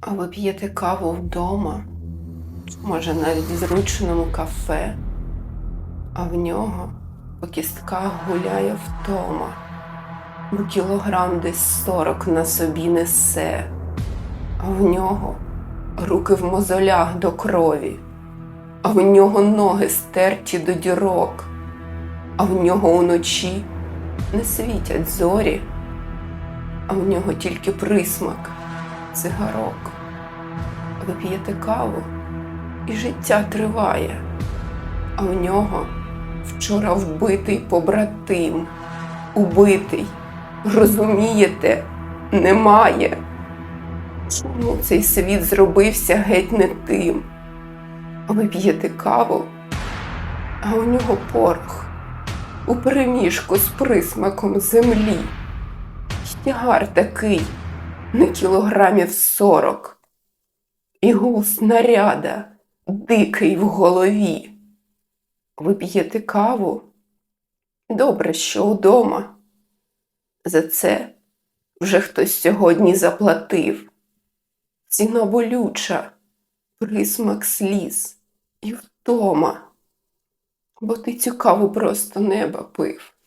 А ви п'єте каву вдома, може навіть в зручному кафе, а в нього по кістках гуляє втома, бо кілограм десь сорок на собі несе, а в нього руки в мозолях до крові, а в нього ноги стерті до дірок, а в нього уночі не світять зорі, а в нього тільки присмак цигарок. Ви п'єте каву, і життя триває, а в нього вчора вбитий побратим, убитий, розумієте, немає. Чому цей світ зробився геть не тим? А Ви п'єте каву, а у нього порох у переміжку з присмаком землі. Тягар такий на кілограмів сорок. І гул снаряда дикий в голові. Ви п'єте каву? Добре, що удома. За це вже хтось сьогодні заплатив. Ціна болюча, присмак сліз і втома. Бо ти цю каву просто неба пив.